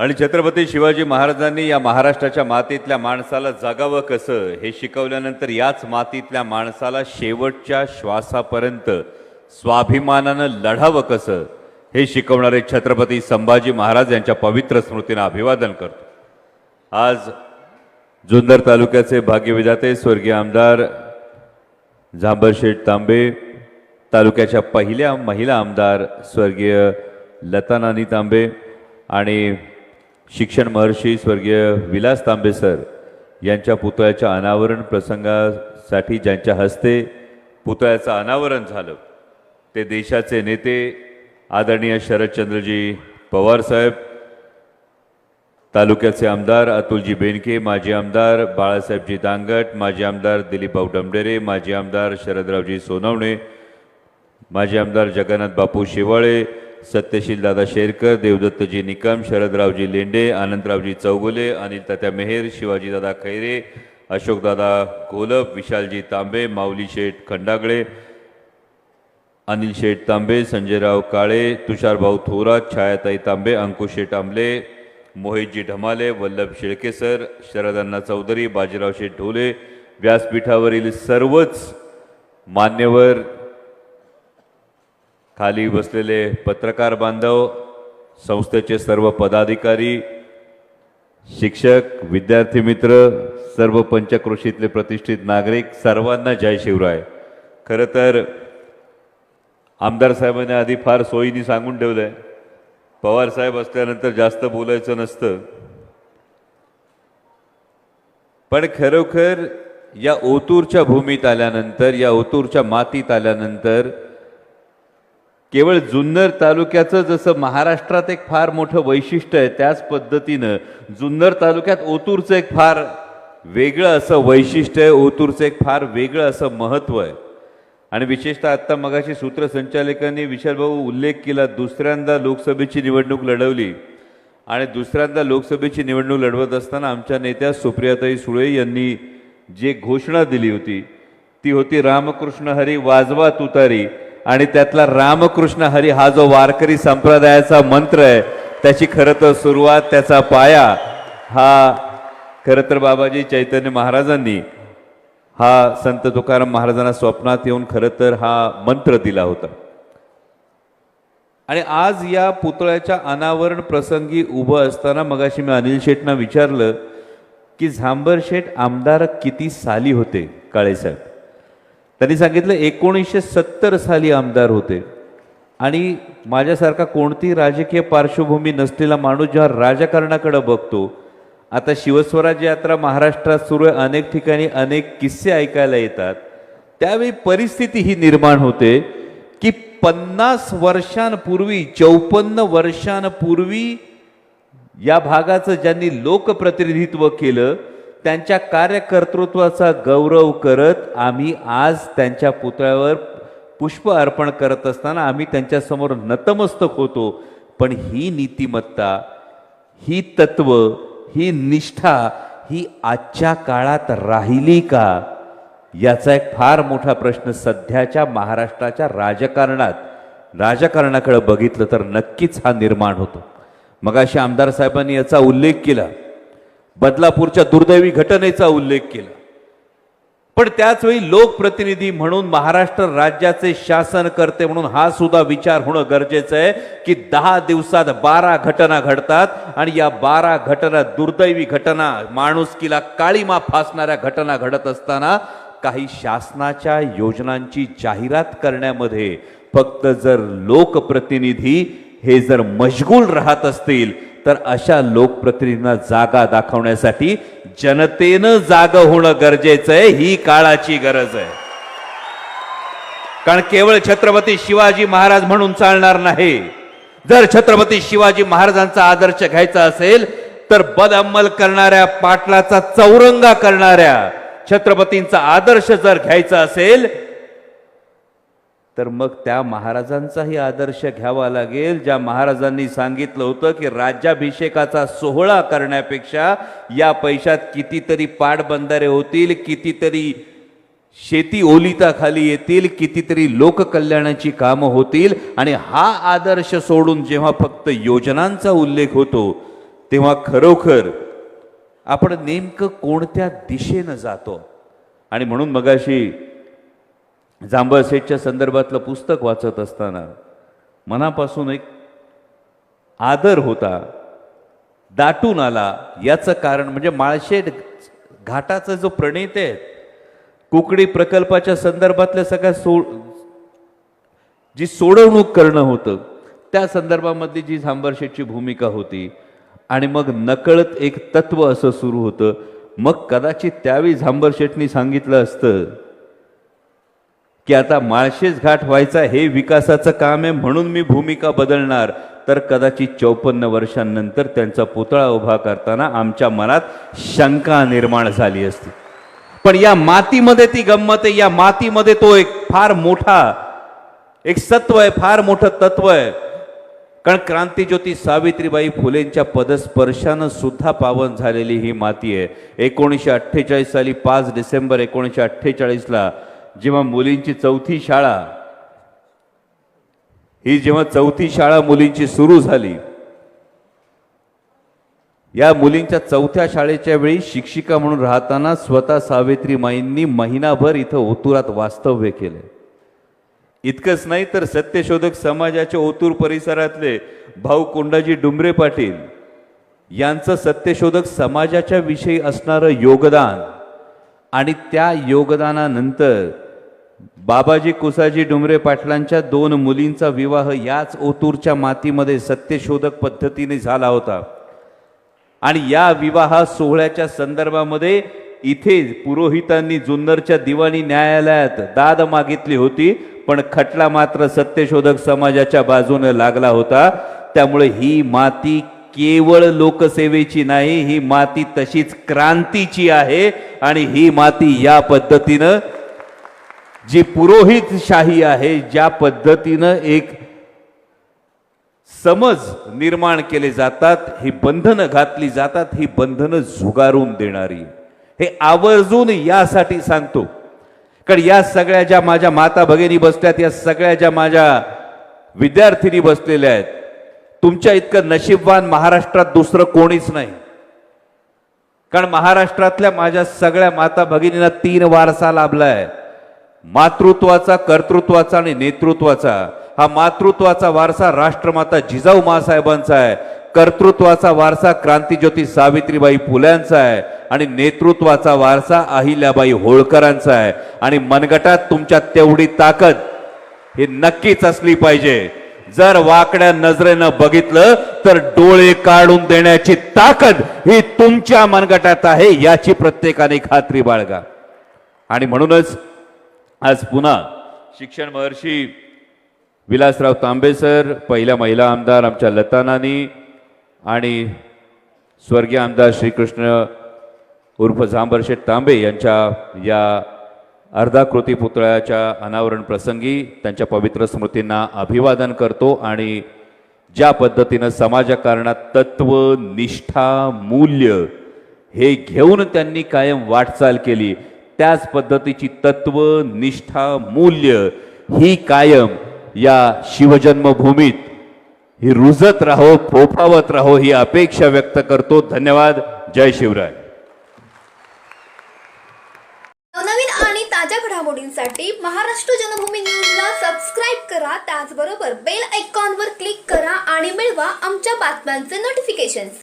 आणि छत्रपती शिवाजी महाराजांनी या महाराष्ट्राच्या मातीतल्या माणसाला जगावं कसं हे शिकवल्यानंतर याच मातीतल्या माणसाला शेवटच्या श्वासापर्यंत स्वाभिमानानं लढावं कसं हे शिकवणारे छत्रपती संभाजी महाराज यांच्या पवित्र स्मृतीनं अभिवादन करतो. आज जुन्नर तालुक्याचे भाग्यविधाते स्वर्गीय आमदार झांबरशेठ तांबे तालुक्याच्या पहिल्या महिला आमदार स्वर्गीय लतानानी तांबे आणि शिक्षण महर्षी स्वर्गीय विलास तांबे सर यांच्या पुतळ्याच्या अनावरण प्रसंगासाठी ज्यांच्या हस्ते पुतळ्याचं अनावरण झालं ते देशाचे नेते आदरणीय शरदचंद्रजी पवार साहेब तालुक्याचे आमदार अतुलजी बेनके माजी आमदार बाळासाहेबजी दांगट माजी आमदार दिलीपभाऊ डमडेरे माजी आमदार शरदरावजी सोनवणे माजी आमदार जगन्नाथ बापू शेवाळे सत्यशील दादा शेरकर देवदत्तजी निकम शरदरावजी लेंडे आनंदरावजी चौगुले अनिल तात्या मेहेर शिवाजीदादा खैरे अशोकदादा कोलप विशालजी तांबे माऊली शेठ खंडागळे अनिल शेठ तांबे संजयराव काळे तुषारभाऊ थोरात छायाताई तांबे अंकुश शेठ आंबले मोहितजी ढमाले वल्लभ शेळकेसर शरदांना चौधरी बाजीराव शेठ ढोले व्यासपीठावरील सर्वच मान्यवर खाली बसलेले पत्रकार बांधव संस्थेचे सर्व पदाधिकारी शिक्षक विद्यार्थी मित्र सर्व पंचक्रोशीतले प्रतिष्ठित नागरिक सर्वांना जय शिवराय. खरं तर आमदार साहेबांनी आधी फार सोयीनी सांगून ठेवलंय. पवार साहेब असल्यानंतर जास्त बोलायचं नसतं. पण खरोखर या ओतूरच्या भूमीत आल्यानंतर या ओतूरच्या मातीत आल्यानंतर केवळ जुन्नर तालुक्याचं जसं महाराष्ट्रात एक फार मोठं वैशिष्ट्य आहे त्याच पद्धतीनं जुन्नर तालुक्यात ओतूरचं एक फार वेगळं असं वैशिष्ट्य आहे ओतूरचं एक फार वेगळं असं महत्त्व आहे. आणि विशेषतः आत्ता मगाशी सूत्रसंचालकांनी विशालभाऊ उल्लेख केला दुसऱ्यांदा लोकसभेची निवडणूक लढवली आणि दुसऱ्यांदा लोकसभेची निवडणूक लढवत असताना आमच्या नेत्या सुप्रियाताई सुळे यांनी जे घोषणा दिली होती ती होती रामकृष्ण हरी वाजवा तुतारी. आणि त्यातला रामकृष्ण हरी हा जो वारकरी संप्रदायाचा मंत्र आहे त्याची खरं तर सुरुवात त्याचा पाया हा खरं तर बाबाजी चैतन्य महाराजांनी हा संत तुकाराम महाराजांना स्वप्नात येऊन खरं तर हा मंत्र दिला होता. आणि आज या पुतळ्याच्या अनावरण प्रसंगी उभं असताना मगाशी मी अनिल शेठना विचारलं की झांबर शेठ आमदार किती साली होते काळेसाहेब त्यांनी सांगितलं एकोणीसशे सत्तर साली आमदार होते. आणि माझ्यासारखा कोणती राजकीय पार्श्वभूमी नसलेला माणूस जेव्हा राजकारणाकडे बघतो आता शिवस्वराज्य यात्रा महाराष्ट्रात सुरू आहे अनेक ठिकाणी अनेक किस्से ऐकायला येतात. त्यावेळी परिस्थिती ही निर्माण होते की पन्नास वर्षांपूर्वी चौपन्न वर्षांपूर्वी या भागाचं ज्यांनी लोकप्रतिनिधित्व केलं त्यांच्या कार्यकर्तृत्वाचा गौरव करत आम्ही आज त्यांच्या पुतळ्यावर पुष्प अर्पण करत असताना आम्ही त्यांच्यासमोर नतमस्तक होतो. पण ही नीतिमत्ता ही तत्व ही निष्ठा ही आजच्या काळात राहिली का? याचा एक फार मोठा प्रश्न सध्याच्या महाराष्ट्राच्या राजकारणात राजकारणाकडे बघितलं तर नक्कीच हा निर्माण होतो. मगाशी आमदार साहेबांनी याचा उल्लेख केला. बदलापूरच्या दुर्दैवी घटनेचा उल्लेख केला. पण त्याचवेळी लोकप्रतिनिधी म्हणून महाराष्ट्र राज्याचे शासन करते म्हणून हा सुद्धा विचार होणं गरजेचं आहे की दहा दिवसात बारा घटना घडतात आणि या बारा घटना दुर्दैवी घटना माणुसकीला काळीमा फासणाऱ्या घटना घडत असताना काही शासनाच्या योजनांची जाहिरात करण्यामध्ये फक्त जर लोकप्रतिनिधी हे जर मशगूल राहत असतील तर अशा लोकप्रतिनिधींना जागा दाखवण्यासाठी जनतेनं जाग होणं गरजेचं आहे ही काळाची गरज आहे. कारण केवळ छत्रपती शिवाजी महाराज म्हणून चालणार नाही. जर छत्रपती शिवाजी महाराजांचा आदर्श घ्यायचा असेल तर बद अंमल करणाऱ्या पाटलाचा चौरंगा करणाऱ्या छत्रपतींचा आदर्श जर घ्यायचा असेल तर मग त्या महाराजांचाही आदर्श घ्यावा लागेल. ज्या महाराजांनी सांगितलं होतं की राज्याभिषेकाचा सोहळा करण्यापेक्षा या पैशात कितीतरी पाटबंधारे होतील कितीतरी शेती ओलिताखाली येतील कितीतरी लोककल्याणाची कामं होतील. आणि हा आदर्श सोडून जेव्हा फक्त योजनांचा उल्लेख होतो तेव्हा खरोखर आपण नेमकं कोणत्या दिशेनं जातो? आणि म्हणून मगाशी जांभळसेठच्या संदर्भातलं पुस्तक वाचत असताना मनापासून एक आदर होता. दाटून आला. याचं कारण म्हणजे माळशेठ घाटाचा जो प्रणेते आहे कुकडी प्रकल्पाच्या संदर्भातल्या सगळ्या सो जी सोडवणूक करणं होतं त्या संदर्भामधली जी झांबरशेटची भूमिका होती आणि मग नकळत एक तत्व असं सुरू होतं. मग कदाचित त्यावेळी झांबरशेठनी सांगितलं असतं की आता माळशेज घाट व्हायचा हे विकासाचं काम आहे म्हणून मी भूमिका बदलणार. तर कदाचित चौपन्न वर्षांनंतर त्यांचा पुतळा उभा करताना आमच्या मनात शंका निर्माण झाली असती. पण या मातीमध्ये ती गंमत आहे या मातीमध्ये तो एक फार मोठा एक सत्व आहे फार मोठं तत्व आहे. कारण क्रांतीज्योती सावित्रीबाई फुलेंच्या पदस्पर्शानं सुद्धा पावन झालेली ही माती आहे. एकोणीसशे अठ्ठेचाळीस साली पाच डिसेंबर एकोणीसशे अठ्ठेचाळीसला जेव्हा मुलींची चौथी शाळा ही जेव्हा चौथी शाळा मुलींची सुरू झाली या मुलींच्या चौथ्या शाळेच्या वेळी शिक्षिका म्हणून राहताना स्वतः सावित्रीमाईंनी महिनाभर इथं ओतुरात वास्तव्य केले. इतकंच नाही तर सत्यशोधक समाजाच्या ओतूर परिसरातले भाऊ कोंडाजी डुंबरे पाटील यांचं सत्यशोधक समाजाच्या विषयी असणारं योगदान आणि त्या योगदानानंतर बाबाजी कुसाजी डुमरे पाटलांच्या दोन मुलींचा विवाह याच ओतूरच्या मातीमध्ये सत्यशोधक पद्धतीने झाला होता. आणि या विवाह सोहळ्याच्या संदर्भामध्ये इथे पुरोहितांनी जुन्नरच्या दिवाणी न्यायालयात दाद मागितली होती पण खटला मात्र सत्यशोधक समाजाच्या बाजूने लागला होता. त्यामुळे ही माती केवळ लोकसेवेची नाही ही माती तशीच क्रांतीची आहे आणि ही माती या पद्धतीनं जी पुरोहित शाही आहे ज्या पद्धतीनं एक समज निर्माण केले जातात ही बंधनं घातली जातात ही बंधनं झुगारून देणारी. हे आवर्जून यासाठी सांगतो. कारण या सगळ्या ज्या माझ्या माता भगिनी बसल्यात या सगळ्या ज्या माझ्या विद्यार्थिनी बसलेल्या आहेत तुमच्या इतकं नशीबवान महाराष्ट्रात दुसरं कोणीच नाही. कारण महाराष्ट्रातल्या माझ्या सगळ्या माता भगिनींना तीन वारसा लाभलाय. मातृत्वाचा कर्तृत्वाचा आणि नेतृत्वाचा. हा मातृत्वाचा वारसा राष्ट्रमाता जिजाऊ मासाहेबांचा आहे. कर्तृत्वाचा वारसा क्रांतीज्योती सावित्रीबाई फुल्यांचा आहे. आणि नेतृत्वाचा वारसा अहिल्याबाई होळकरांचा आहे. आणि मनगटात तुमच्या तेवढी ताकद ही नक्कीच असली पाहिजे. जर वाकड्या नजरेनं बघितलं तर डोळे काढून देण्याची ताकद ही तुमच्या मनगटात आहे याची प्रत्येकाने खात्री बाळगा. आणि म्हणूनच आज पुन्हा शिक्षण महर्षी विलासराव तांबे सर पहिल्या महिला आमदार आमच्या लतानानी आणि स्वर्गीय आमदार श्रीकृष्ण उर्फ झांबरशेठ तांबे यांच्या या अर्धाकृती पुतळ्याच्या अनावरण प्रसंगी त्यांच्या पवित्र स्मृतींना अभिवादन करतो आणि ज्या पद्धतीनं समाजकारणात तत्व निष्ठा मूल्य हे घेऊन त्यांनी कायम वाटचाल केली त्याच पद्धतीची तत्व निष्ठा मूल्य ही कायम या शिवजन्मभूमीत. ही रुजत राहो फोफावत राहो ही अपेक्षा व्यक्त करतो. धन्यवाद. जय शिवराय. नवनवीन आणि ताज्या घडामोडींसाठी महाराष्ट्र जनभूमी न्यूजला सबस्क्राईब करा. त्याचबरोबर बेल आयकॉनवर क्लिक करा आणि मिळवा आमच्या बातम्यांचे नोटिफिकेशन्स